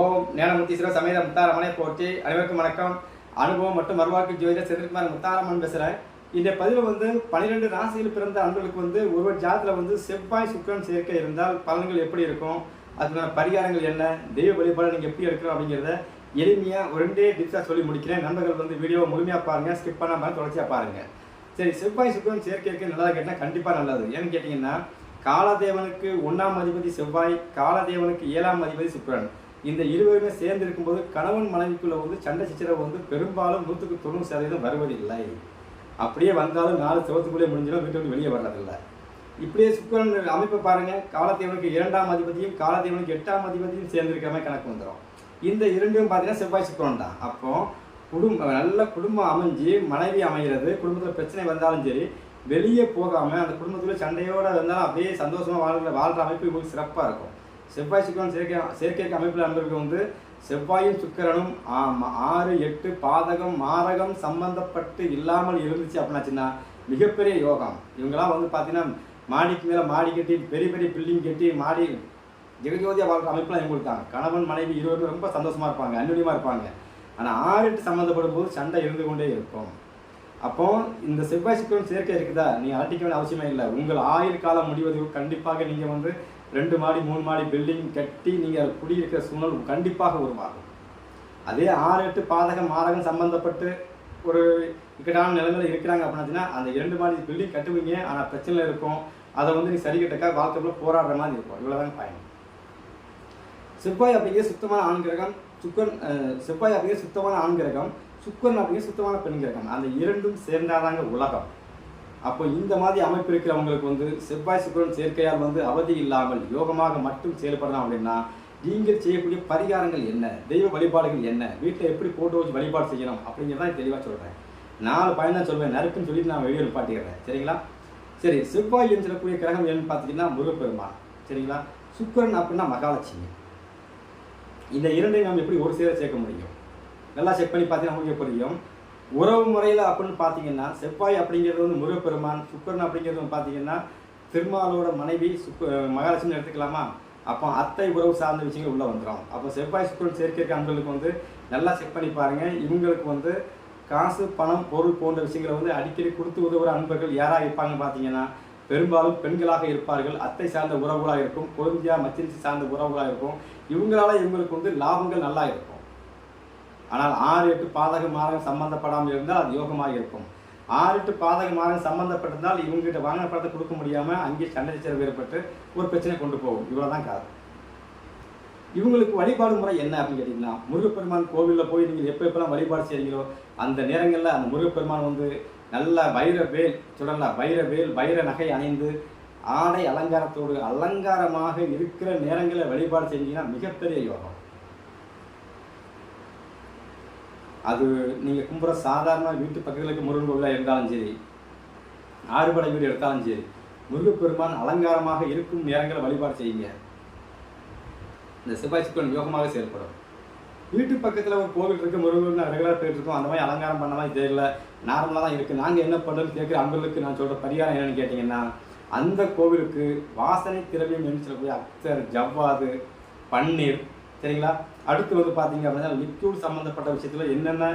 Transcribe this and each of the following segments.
ஓம் ஞானமுத்தீஸ்வர சமேத முத்தாரமனை போற்றி அனைவருக்கும் வணக்கம். அனுபவம் மற்றும் மறுவாக்கு ஜோதிடர் செந்தில்குமார் முத்தாரமன் பேசுகிறேன் இந்த பதிவில் வந்து பன்னிரெண்டு ராசியில் பிறந்த அன்பர்களுக்கு வந்து ஒருவர் ஜாதத்தில் வந்து செவ்வாய் சுக்கிரன் சேர்க்கை இருந்தால் பலன்கள் எப்படி இருக்கும்? அதுக்கான பரிகாரங்கள் என்ன? தெய்வ வழிபாடு நீங்கள் எப்படி எடுக்கிறோம் அப்படிங்கிறத எளிமையாக ஒரு ரெண்டே டிப்ஸாக சொல்லி முடிக்கிறேன். நண்பர்கள் வந்து வீடியோ முழுமையாக பாருங்கள் ஸ்கிப் பண்ணாமல் தொடர்ச்சியாக பாருங்கள் சரி செவ்வாய் சுக்கிரன் சேர்க்கைக்கு நல்லா கேட்டால் கண்டிப்பாக நல்லது. ஏன்னு கேட்டிங்கன்னா காலதேவனுக்கு ஒன்றாம் அதிபதி செவ்வாய் காலதேவனுக்கு ஏழாம் அதிபதி சுக்கிரன். இந்த இருவருமே சேர்ந்து இருக்கும்போது கணவன் மனைவிக்குள்ளே வந்து சண்டை சச்சரவு வந்து பெரும்பாலும் நூற்றுக்கு தொண்ணூறு சதவீதம் வருவதில்லை அப்படியே வந்தாலும் நாலு செவத்துக்குள்ளே முடிஞ்சிடும் வீட்டு விட்டு வெளியே வர்றதில்லை. இப்படியே சுக்கிரன் அமைப்பை பாருங்கள் காலத்தேவனுக்கு இரண்டாம் அதிபதியும் காலத்தேவனுக்கு எட்டாம் அதிபதியும் சேர்ந்திருக்கிற மாதிரி கணக்கு வந்துடும் இந்த இரண்டும் பார்த்தீங்கன்னா செவ்வாய் சுக்கிரன் தான். அப்போ குடும்பம் நல்ல குடும்பம் அமைஞ்சு மனைவி அமைகிறது குடும்பத்தில் பிரச்சனை வந்தாலும் சரி வெளியே போகாமல் அந்த குடும்பத்தில் சண்டையோட இருந்தாலும் அப்படியே சந்தோஷமாக வாழ்கிற வாழ்கிற அமைப்பு உங்களுக்கு சிறப்பாக இருக்கும். செவ்வாய் சுக்கரன் சேர்க்கை சேர்க்கைக்கு அமைப்பில் அன்பருக்கு வந்து செவ்வாயும் சுக்கரனும் ஆறு எட்டு பாதகம் மாரகம் சம்பந்தப்பட்டு இல்லாமல் இருந்துச்சு அப்படின்னாச்சுன்னா மிகப்பெரிய யோகம். இவங்கெல்லாம் வந்து பார்த்தீங்கன்னா மாடிக்கு மேலே மாடி கட்டி பெரிய பெரிய பில்டிங் கட்டி மாடி ஜெகஜோதியா வாழ்க்கை அமைப்புலாம் இவங்களுக்கு தான் கணவன் மனைவி இருவரும் ரொம்ப சந்தோஷமாக இருப்பாங்க அந்யுன்யமாக இருப்பாங்க. ஆனால் ஆறு எட்டு சம்மந்தப்படும் போது சண்டை இருந்து கொண்டே இருக்கும். அப்போ இந்த செவ்வாய் சுக்கரன் சேர்க்கை இருக்குதா? நீ அலட்டிக்க வேண்டிய அவசியமே இல்லை. உங்கள் ஆயுள் காலம் முடிவது கண்டிப்பாக நீங்கள் வந்து ரெண்டு மாடி மூணு மாடி பில்டிங் கட்டி நீங்கள் அதுல குடியிருக்கிற சூழல் கண்டிப்பாக உருவாகும். அதே ஆறு எட்டு பாதகம் மாதகம் சம்பந்தப்பட்டு ஒரு இக்கட்டான நிலைமையில் இருக்கிறாங்க அப்படின்னா அந்த இரண்டு மாடி பில்டிங் கட்டுவீங்க. ஆனால் பிரச்சனை இருக்கும். அதை வந்து நீ சரி கட்டக்கா வாழ்க்கைக்குள்ள போராடுற மாதிரி இருக்கும். இவ்வளோதான் பயணம் செவ்வாய் அப்படிங்கிற சுத்தமான ஆண் கிரகம் சுக்கன் செவ்வாய் அப்படிங்கிற சுத்தமான ஆண் கிரகம் சுக்கன் அப்படிங்கிற சுத்தமான பெண் கிரகம். அந்த இரண்டும் சேர்ந்தாதாங்க உலகம். அப்போ இந்த மாதிரி அமைப்பு இருக்கிறவங்களுக்கு வந்து செவ்வாய் சுக்கரன் சேர்க்கையால் வந்து அவதி இல்லாமல் யோகமாக மட்டும் செயல்படலாம் அப்படின்னா நீங்கள் செய்யக்கூடிய பரிகாரங்கள் என்ன? தெய்வ வழிபாடுகள் என்ன? வீட்டில் எப்படி போட்டு வச்சு வழிபாடு செய்யணும் அப்படிங்கிறதான் தெளிவாக சொல்கிறேன் நாலு பயன் தான் சொல்வேன். நறுக்குன்னு சொல்லிட்டு நான் வெளியே நிப்பாட்டிக்கிறேன் சரிங்களா? சரி செவ்வாய் என்று சொல்லக்கூடிய கிரகம் என்னன்னு பார்த்தீங்கன்னா முருகப்பெருமான். சரிங்களா? சுக்கரன் அப்படின்னா மகாலட்சுமி. இந்த இரண்டையும் நாம் எப்படி ஒரு சேர சேர்க்க முடியும்? நல்லா செக் பண்ணி பார்த்தீங்கன்னா உங்களுக்கு புரியும். உறவு முறையில் அப்படின்னு பார்த்தீங்கன்னா செவ்வாய் அப்படிங்கிறது வந்து முருகப்பெருமான் சுக்கரன் அப்படிங்கிறது வந்து பார்த்தீங்கன்னா திருமாலோட மனைவி சுக்கு மகாலட்சுமி எடுத்துக்கலாமா? அப்போ அத்தை உறவு சார்ந்த விஷயங்கள் உள்ளே வந்துடும் அப்போ செவ்வாய் சுக்கரன் சேர்க்கை அன்பர்களுக்கு வந்து நல்லா செக் பண்ணி பாருங்கள் இவங்களுக்கு வந்து காசு பணம் பொருள் போன்ற விஷயங்களை வந்து அடிக்கடி கொடுத்து உதவுற அன்பர்கள் யாராக இருப்பாங்கன்னு பார்த்தீங்கன்னா பெரும்பாலும் பெண்களாக இருப்பார்கள். அத்தை சார்ந்த உறவுகளாக இருக்கும். குழந்தையா மச்சின்சி சார்ந்த உறவுகளாக இருக்கும். இவங்களால இவங்களுக்கு வந்து லாபங்கள் நல்லா இருக்கும். ஆனால் ஆறு எட்டு பாதக மார்க்கம் சம்பந்தப்படாமல் இருந்தால் அது யோகமாக இருக்கும். ஆறு எட்டு பாதக மார்க்கம் சம்பந்தப்பட்டிருந்தால் இவங்ககிட்ட வாங்கின படத்தை கொடுக்க முடியாமல் அங்கேயே சண்டை சச்சரவு ஏற்பட்டு ஒரு பிரச்சனை கொண்டு போகும். இவ்வளோதான் காரணம். இவங்களுக்கு வழிபாடு முறை என்ன அப்படின்னு கேட்டிங்கன்னா முருகப்பெருமான் கோவிலில் போய் நீங்கள் எப்போ எப்பெல்லாம் வழிபாடு செய்கிறீங்களோ அந்த நேரங்களில் அந்த முருகப்பெருமான் வந்து நல்ல வைர வேல் சொல்லலாம் வைர வேல் வைர நகை அணிந்து ஆடை அலங்காரத்தோடு அலங்காரமாக இருக்கிற நேரங்களில் வழிபாடு செஞ்சீங்கன்னா மிகப்பெரிய யோகம். அது நீங்கள் கும்புற சாதாரண வீட்டு பக்கத்தில் இருக்க முருகன் கோவிலாக இருந்தாலும் சரி ஆறுபடை வீடு எடுத்தாலும் சரி முருகப்பெருமான் அலங்காரமாக இருக்கும் நேரங்களை வழிபாடு செய்யுங்க. இந்த செவ்வாய் சுக்கரன் யோகமாக செயல்படும். வீட்டு பக்கத்தில் ஒரு கோவில் இருக்குது முருகன் ரெகுலராக போயிட்டு இருக்கோம் அந்த மாதிரி அலங்காரம் பண்ண மாதிரி தெரியல நார்மலாக தான் இருக்குது நாங்கள் என்ன பண்ணுறோம்னு கேட்குற அங்களுக்கு நான் சொல்கிற பரிகாரம் என்னன்னு கேட்டிங்கன்னா அந்த கோவிலுக்கு வாசனை திரவியம் என்று சொல்லக்கூடிய அக்சர் ஜவ்வாது பன்னீர் சரிங்களா? அடுத்து வந்து பார்த்தீங்க அப்படின்னா லிக்யூட் சம்மந்தப்பட்ட விஷயத்தில் என்னென்ன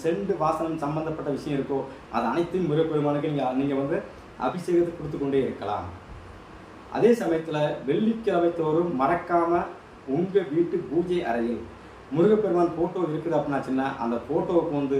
செண்டு வாசனம் சம்மந்தப்பட்ட விஷயம் இருக்கோ அது அனைத்தையும் முருகப்பெருமானுக்கு நீங்கள் நீங்கள் வந்து அபிஷேகத்தை கொடுத்து கொண்டே இருக்கலாம். அதே சமயத்தில் வெள்ளிக்கிழமை தோறும் மறக்காமல் உங்கள் வீட்டு பூஜை அறையில் முருகப்பெருமான் ஃபோட்டோ இருக்குது அப்படின்னாச்சுன்னா அந்த ஃபோட்டோவுக்கு வந்து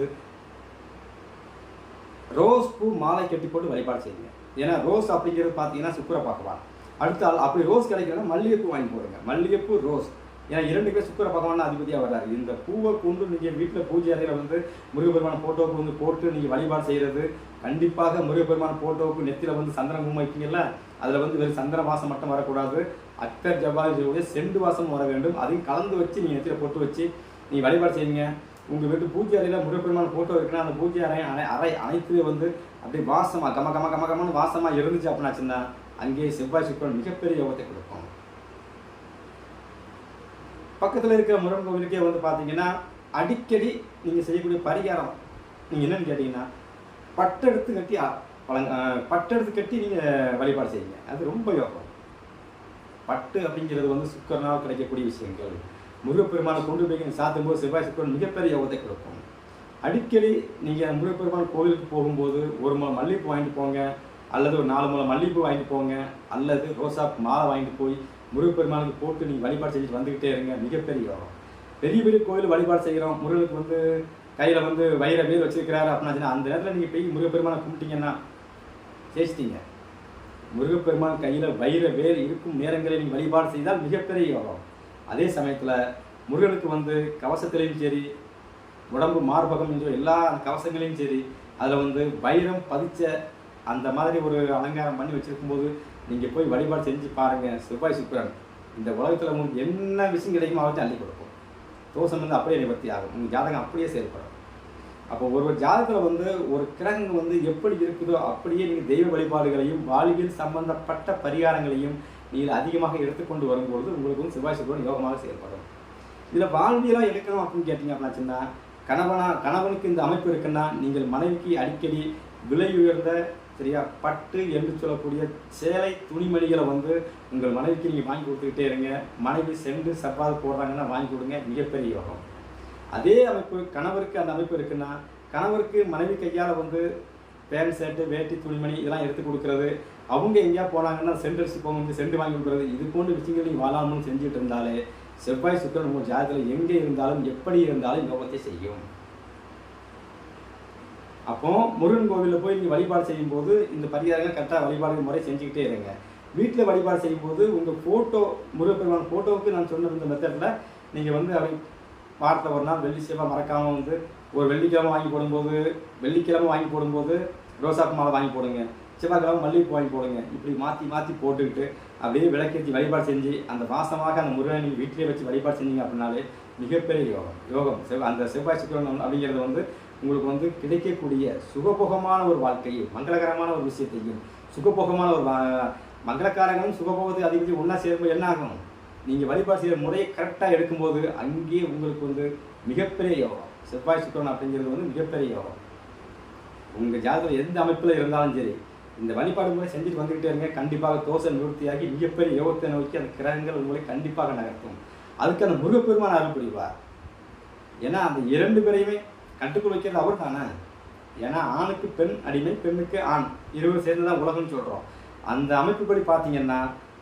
ரோஸ் பூ மாலை கட்டி போட்டு வழிபாடு செய்யுங்க. ஏன்னா ரோஸ் அப்படிங்கிறது பார்த்தீங்கன்னா சுக்கரை பார்க்கலாம் அடுத்த அப்படி ரோஸ் கிடைக்கலன்னா மல்லிகைப்பூ வாங்கி போடுங்க. மல்லிகைப்பூ ரோஸ் ஏன்னா இரண்டு பேர் சுக்கர பகவான் அதிபதியாக வர்றாரு. இந்த பூவை கொண்டு நீங்கள் வீட்டில் பூஜை அறையில் வந்து முருகப்பெருமான போட்டோவுக்கு வந்து போட்டு நீங்கள் வழிபாடு செய்கிறது கண்டிப்பாக முருகப்பெருமான போட்டோவுக்கு நெத்தியில் வந்து சந்திரன் கும்பம் வைக்கீங்கல்ல அதில் வந்து வெறும் சந்திர வாசம் மட்டும் வரக்கூடாது. அக்தர் ஜபாஜியுடைய செண்டு வாசம் வர வேண்டும். அதையும் கலந்து வச்சு நீங்கள் நெத்தியில் போட்டு வச்சு நீங்கள் வழிபாடு செய்வீங்க. உங்கள் வீட்டு பூஜை அறையில் முருகப்பெருமான போட்டோ இருக்குன்னா அந்த பூஜை அறை அறை அறை அனைத்துலேயும் வந்து அப்படியே வாசமாக கம கம கம கமன்னு வாசமாக இருந்துச்சு அப்படின்னாச்சுன்னா அங்கே செவ்வாய் சுக்கரன் மிகப்பெரிய யோகத்தை கொடுக்கும். பக்கத்தில் இருக்கிற முருகன் கோவிலுக்கே வந்து பார்த்தீங்கன்னா அடிக்கடி நீங்கள் செய்யக்கூடிய பரிகாரம் நீங்கள் என்னன்னு கேட்டிங்கன்னா பட்டெடுத்து கட்டி வழங்க பழங்க பட்டெடுத்து கட்டி நீங்கள் வழிபாடு செய்யுங்க. அது ரொம்ப யோகம். பட்டு அப்படிங்கிறது வந்து சுக்கரனால் கிடைக்கக்கூடிய விஷயங்கள். முருகப்பெருமானை கொண்டு போய் நீங்க சாத்தும்போது செவ்வாய் சுக்கரன் மிகப்பெரிய யோகத்தை கொடுக்கும். அடிக்கடி நீங்கள் முருகப்பெருமான் கோவிலுக்கு போகும்போது ஒரு முளை மல்லிகைப்பூ வாங்கிட்டு போங்க அல்லது ஒரு நாலு முளை மல்லிகைப்பூ வாங்கிட்டு போங்க அல்லது ரோசா மாலை வாங்கிட்டு போய் முருகப்பெருமானுக்கு போட்டு நீங்கள் வழிபாடு செஞ்சுட்டு வந்துக்கிட்டே இருங்க. மிகப்பெரிய யோகம். பெரிய பெரிய கோயில் வழிபாடு செய்கிறோம் முருகனுக்கு வந்து கையில் வந்து வைர வேர் வச்சிருக்கிறாரு அப்படின்னா அந்த நேரத்தில் நீங்கள் போய் முருகப்பெருமானை கும்பிட்டீங்கன்னா ஜெயிச்சிட்டீங்க. முருகப்பெருமான் கையில் வைர வேர் இருக்கும் நேரங்களில் நீங்கள் வழிபாடு செய்தால் மிகப்பெரிய யோகம். அதே சமயத்தில் முருகனுக்கு வந்து கவசத்திலையும் சரி உடம்பு மார்பகம் என்று எல்லா கவசங்களையும் சரி அதில் வந்து வைரம் பதிச்ச அந்த மாதிரி ஒரு அலங்காரம் பண்ணி வச்சிருக்கும்போது நீங்கள் போய் வழிபாடு செஞ்சு பாருங்கள் செவ்வாய் சுக்கிரன். இந்த உலகத்தில் உங்களுக்கு என்ன விஷயம் கிடைக்குமோ அவற்றை அள்ளி கொடுக்கும். தோஷம் வந்து அப்படியே நிவர்த்தி ஆகும். உங்கள் ஜாதகம் அப்படியே செயல்படும். அப்போ ஒரு ஒரு ஜாதகத்தில் வந்து ஒரு கிரகங்கள் வந்து எப்படி இருக்குதோ அப்படியே நீங்கள் தெய்வ வழிபாடுகளையும் வாழ்வியல் சம்பந்தப்பட்ட பரிகாரங்களையும் நீங்கள் அதிகமாக எடுத்துக்கொண்டு வரும்பொழுது உங்களுக்கு வந்து செவ்வாய் சுக்கிரன் யோகமாக செயல்படும். இதில் வாழ்வியலாக எடுக்கணும் அப்படின்னு கேட்டிங்க அப்படின்னாச்சுன்னா கணவனா கணவனுக்கு இந்த அமைப்பு இருக்குன்னா நீங்கள் மனைவிக்கு அடிக்கடி விலை உயர்ந்த சரியா? பட்டு என்று சொல்லக்கூடிய சேலை துணிமணிகளை வந்து உங்கள் மனைவிக்கு நீங்கள் வாங்கி கொடுத்துக்கிட்டே இருங்க. மனைவி சென்று சப்பாது போடுறாங்கன்னா வாங்கி கொடுங்க. மிகப்பெரிய யோகம். அதே அமைப்பு கணவருக்கு அந்த அமைப்பு இருக்குன்னா கணவருக்கு மனைவி கையால் வந்து பேண்ட் ஷர்ட்டு வேட்டி துணிமணி இதெல்லாம் எடுத்து கொடுக்குறது. அவங்க எங்கேயா போனாங்கன்னா சென்டர்ஸ் போக வந்து சென்று வாங்கி கொடுக்குறது. இது போன்ற விஷயங்கள் நீங்கள் வாழாமல் செஞ்சுட்டு இருந்தாலே செவ்வாய் சுக்கரன் உங்கள் ஜாதகத்தில் எங்கே இருந்தாலும் எப்படி இருந்தாலும் யோகத்தை செய்யும். அப்போ முருகன் கோவிலில் போய் நீங்கள் வழிபாடு செய்யும்போது இந்த பரிகாரங்கள் கரெக்டாக வழிபாடு முறை செஞ்சுக்கிட்டே இருங்க. வீட்டில் வழிபாடு செய்யும்போது உங்கள் ஃபோட்டோ முருகப்பெருமான் ஃபோட்டோவுக்கு நான் சொன்ன இந்த மெத்தடில் நீங்கள் வந்து அப்படி வாரத்தில் ஒரு நாள் வெள்ளி செவ்வாய் மறக்காமல் வந்து ஒரு வெள்ளிக்கிழமை வாங்கி போடும்போது வெள்ளிக்கிழமை வாங்கி போடும்போது ரோசாப்பு மாலை வாங்கி போடுங்க. செவ்வாய்க்கிழமை மல்லிகைப்பூ வாங்கி போடுங்க. இப்படி மாற்றி மாற்றி போட்டுக்கிட்டு அப்படியே விளக்கேற்றி வழிபாடு செஞ்சு அந்த வாசமாக அந்த முருகனை நீங்கள் வீட்டிலே வச்சு வழிபாடு செஞ்சீங்க அப்படின்னாலே மிகப்பெரிய யோகம். யோகம். செவ் அந்த செவ்வாய் சுக்கிரன் அப்படிங்கிறது வந்து உங்களுக்கு வந்து கிடைக்கக்கூடிய சுகபோகமான ஒரு வாழ்க்கையும் மங்களகரமான ஒரு விஷயத்தையும் சுகபோகமான ஒரு வா- மங்களக்காரங்களும் சுகபோகத்தை அதிகரித்து ஒன்றா சேரும்போது என்ன ஆகும்? நீங்கள் வழிபாடு செய்கிற முறையை கரெக்டாக எடுக்கும்போது அங்கேயே உங்களுக்கு வந்து மிகப்பெரிய யோகம். செவ்வாய் சுக்கரன் அப்படிங்கிறது வந்து மிகப்பெரிய யோகம். உங்கள் ஜாதகம் எந்த அமைப்பில் இருந்தாலும் சரி இந்த வழிபாடு முறை செஞ்சுட்டு வந்துக்கிட்டே இருங்க. கண்டிப்பாக தோசை நிவர்த்தியாகி மிகப்பெரிய யோகத்தை நோக்கி அந்த கிரகங்கள் உங்களை கண்டிப்பாக நகர்த்தும். அதுக்கு அந்த முருகப்பெருமான் அருள் புரிவார். ஏன்னா அந்த இரண்டு பேரையுமே கட்டுக்குள் வைக்கிறது அவர் தானே? ஏன்னா ஆணுக்கு பெண் அடிமை பெண்ணுக்கு ஆண். இருவர் சேர்ந்து தான் உலகம்னு சொல்கிறோம் அந்த அமைப்புப்படி பார்த்தீங்கன்னா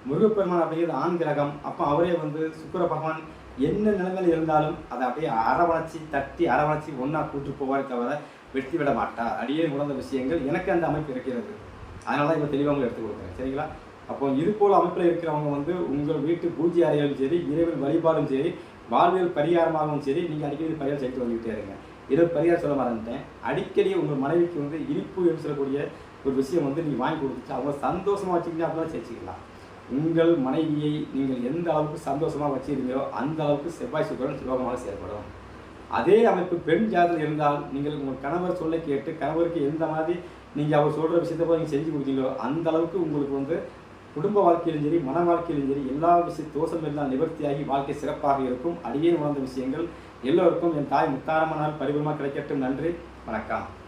முருகப்பெருமான் அப்படிங்கிறது ஆண் கிரகம். அப்போ அவரே வந்து சுக்கர பகவான் என்ன நிலைமையில் இருந்தாலும் அதை அப்படியே அரவணைச்சி தட்டி அரவணைச்சி ஒன்றா கூட்டு போவார் தவிர வெட்டி விட மாட்டார். அடியே உணர்ந்த விஷயங்கள் எனக்கு அந்த அமைப்பு இருக்கிறது. அதனால தான் இப்போ தெளிவாக எடுத்து கொடுக்குறேன். சரிங்களா? அப்போ இது போல் அமைப்பில் இருக்கிறவங்க வந்து உங்கள் வீட்டு பூஜை அறையிலும் சரி இறைவன் வழிபாடும் சரி வாழ்வியல் பரிகாரமாகவும் சரி நீங்கள் அடிக்கடி பரிகாரம் செய்து வந்துக்கிட்டே இருங்க. இதை பெரியார் சொல்ல மறந்துட்டேன். அடிக்கடி உங்கள் மனைவிக்கு வந்து இனிப்பு என்று சொல்லக்கூடிய ஒரு விஷயம் வந்து நீங்கள் வாங்கி கொடுத்துச்சு அவங்க சந்தோஷமாக வச்சுக்கிட்டு அப்படிலாம் சேர்த்துக்கலாம் உங்கள் மனைவியை நீங்கள் எந்த அளவுக்கு சந்தோஷமாக வச்சுருந்தீங்களோ அந்த அளவுக்கு செவ்வாய் சுக்கரன் சுலோகமாக செயல்படும். அதே அமைப்பு பெண் ஜாதகம் இருந்தால் நீங்கள் உங்கள் கணவர் சொல்ல கேட்டு கணவருக்கு எந்த மாதிரி நீங்கள் அவர் சொல்கிற விஷயத்தை போய் நீங்கள் செஞ்சு கொடுத்தீங்களோ அந்த அளவுக்கு உங்களுக்கு வந்து குடும்ப வாழ்க்கையிலும் சரி மன வாழ்க்கையிலும் சரி எல்லா விஷய தோஷம் எல்லாம் நிவர்த்தியாகி வாழ்க்கை சிறப்பாக இருக்கும். அடியே உணர்ந்த விஷயங்கள் எல்லோருக்கும் என் தாய் முத்தாரம்மனால் பரிபூர்ணமாக கிடைக்கட்டும். நன்றி. வணக்கம்.